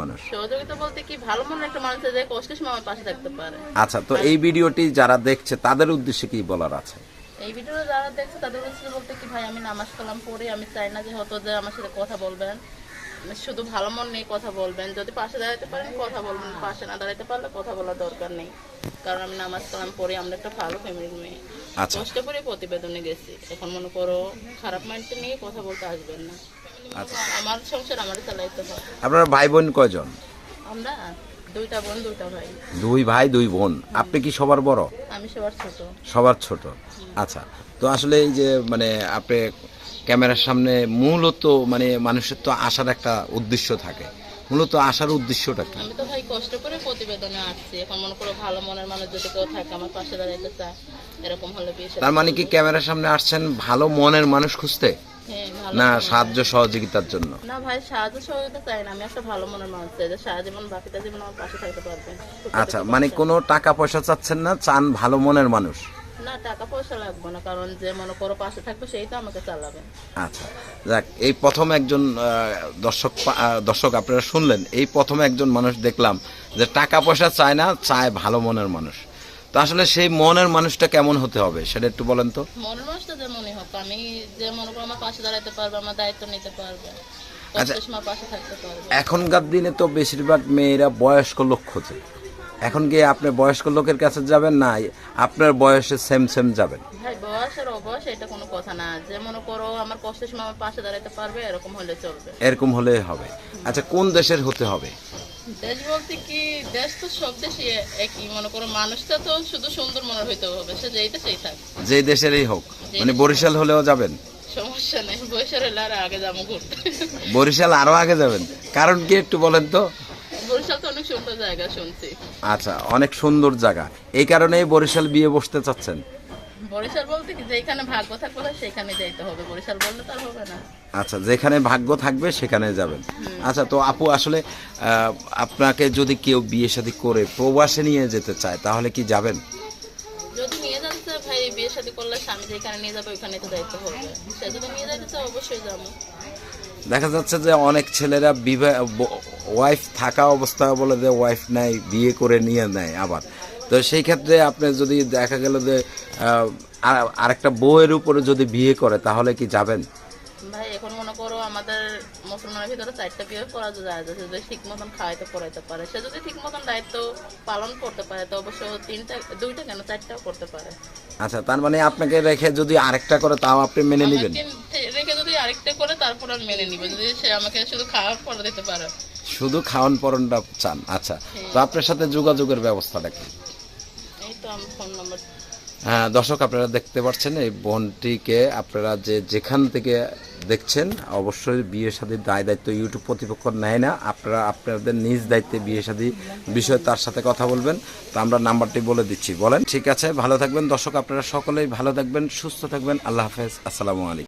মানুষ। বলতে কি ভালো মনের একটা মানুষ যে কষ্টের সময় পাশে থাকতে পারে। আচ্ছা তো এই ভিডিওটি যারা দেখছে তাদের উদ্দেশ্যে কি বলার আছে? এই ভিডিও যারা দেখছে তাদের উদ্দেশ্যে বলতে কি ভাই আমি নামাজ কালাম পড়ে আমি চাই না যে হয়তো যে আমার সাথে কথা বলবেন। শুধু ভালো মন নিয়ে কথা বলবেন। যদি পাশে দাঁড়াতে পারেন কথা বলবেন পাশে না দাঁড়াতে পারলে কথা বলার দরকার নেই। কারণ আমি নামাজ কালাম পড়ে আমরা একটা ভালো ফ্যামিলির মেয়ে। আচ্ছা। কষ্ট করে প্রতিবেদনে গেছি। এখন মনে করো খারাপ মাইন্ড নিয়ে কথা বলতে আসবেন না। আচ্ছা। আমার সংসার আমার চালাইতে হয়। আপনার ভাই বোন কয়জন? আমরা দুইটা বোন দুইটা ভাই। দুই ভাই দুই বোন। আপনি কি সবার বড়? আমি সবার ছোট। সবার ছোট। আচ্ছা। তো আসলে এই যে মানে আপনি ক্যামেরার সামনে মূলত মানে মানুষের তো আসার একটা উদ্দেশ্য থাকে। মূলত আসার উদ্দেশ্যটা কি? আমি তো ভাই কষ্ট করে প্রতিবেদনে আসছি। এখন মনে করো ভালো মনের মানুষ যদি কেউ থাকে আমার পাশে দাঁড়াইতে চায় এরকম হলে বিয়ে তার মানে কি ক্যামেরার সামনে আসছেন ভালো মনের মানুষ খুঁজতে? হ্যাঁ না সাহায্য সহযোগিতার জন্য? না ভাই সাহায্য সহযোগিতা চাই না। আমি একটা ভালো মনের মানুষ চাই যে সারা জীবন বাকিটা জীবন আমার পাশে থাকতে পারবে। আচ্ছা মানে কোনো টাকা পয়সা চাচ্ছেন না চান ভালো মনের মানুষ? টাকা পয়সা লাগবে না কারণ যে মনে করো পাশে থাকবে সেই তো আমাকে চালাবে। আচ্ছা যাক এই প্রথম একজন দর্শক দর্শক আপনারা শুনলেন এই প্রথম একজন মানুষ দেখলাম যে টাকা পয়সা চায় না চায় ভালো মনের মানুষ। তো আসলে সেই মনের মানুষটা কেমন হতে হবে সেটা একটু বলেন তো। মনের মানুষটা যেমনই হোক আমি যে মনে করো আমার পাশে দাঁড়াতে পারবে আমার দায়িত্ব নিতে পারবে আচ্ছা। পাশে এখনকার দিনে তো বেশিরভাগ মেয়েরা বয়স্ক লোক খোঁজে। এখন কি আপনি বয়স্ক লোকের কাছে যাবেন? না আপনার বয়সে সেম সেম যাবেন। ভাই বয়স আর অবয়স এটা কোনো কথা না। যে করো আমার কষ্টের সময় আমার পাশে দাঁড়াতে পারবে এরকম হলে চলবে। এরকম হলে হবে। আচ্ছা কোন দেশের হতে হবে? দেশ বলতে কি দেশ তো সব দেশই একই। মনে করো মানুষটা তো শুধু সুন্দর মনে হইতে হবে। সে যেইটা সেই থাক। যে দেশেরই হোক। মানে বরিশাল হলেও যাবেন? সমস্যা নেই। বয়সের হলে আর আগে যাব ঘুরতে। বরিশাল আরও আগে যাবেন? কারণ কি একটু বলেন তো? বরিশাল তো অনেক সুন্দর জায়গা শুনছি। আচ্ছা অনেক সুন্দর জায়গা। এই কারণেই বরিশাল বিয়ে বসতে চাচ্ছেন? বরিশাল বলতে কি যেখানে ভাগ্য থাকবে সেখানে যাইতে হবে। বরিশাল বললে তার হবে না। আচ্ছা যেখানে ভাগ্য থাকবে সেখানে যাবেন। আচ্ছা তো আপু আসলে আপনাকে যদি কেউ বিয়ে শাদী করে প্রবাসে নিয়ে যেতে চায় তাহলে কি যাবেন? যদি নিয়ে যাতে চায়, ভাই বিয়ে শাদী করলে স্বামী যেখানে নিয়ে যাবে তো হবে। সে যদি নিয়ে চায় অবশ্যই যাব। দেখা যাচ্ছে যে অনেক ছেলেরা বিবাহ ওয়াইফ থাকা অবস্থায় বলে যে ওয়াইফ নাই বিয়ে করে নিয়ে নেয় আবার। তো সেই ক্ষেত্রে আপনি যদি দেখা গেল যে আর- আরেকটা বউয়ের উপরে যদি বিয়ে করে তাহলে কি যাবেন? ভাই এখন মনে করো আমাদের মুসলমানের ভিতরে চারটা বিয়ে করা যায় আছে। যদি ঠিক মতন খাওয়াইতে পড়াইতে পারে সে যদি ঠিক মতন দায়িত্ব পালন করতে পারে তো অবশ্য তিনটা দুইটা কেন চারটাও করতে পারে। আচ্ছা তার মানে আপনাকে রেখে যদি আরেকটা করে তাও আপনি মেনে নেবেন? আরেকটা করে তারপর আমি মেনে নিব। যদি সে আমাকে শুধু খাওয়া পড়া দিতে পারে। শুধু খাওয়ান পরনটা চান আচ্ছা। তো আপনার সাথে যোগাযোগের ব্যবস্থাটা কি এই তো আমি ফোন নম্বর হ্যাঁ দর্শক আপনারা দেখতে পাচ্ছেন এই বোনটিকে আপনারা যে যেখান থেকে দেখছেন অবশ্যই বিয়ে শাদীর দায় দায়িত্ব ইউটিউব কর্তৃপক্ষ নেয় না। আপনারা আপনাদের নিজ দায়িত্বে বিয়ে শাদী বিষয়ে তার সাথে কথা বলবেন। তো আমরা নাম্বারটি বলে দিচ্ছি। বলেন। ঠিক আছে ভালো থাকবেন। দর্শক আপনারা সকলেই ভালো থাকবেন সুস্থ থাকবেন। আল্লাহ হাফেজ। আসসালামু আলাইকুম।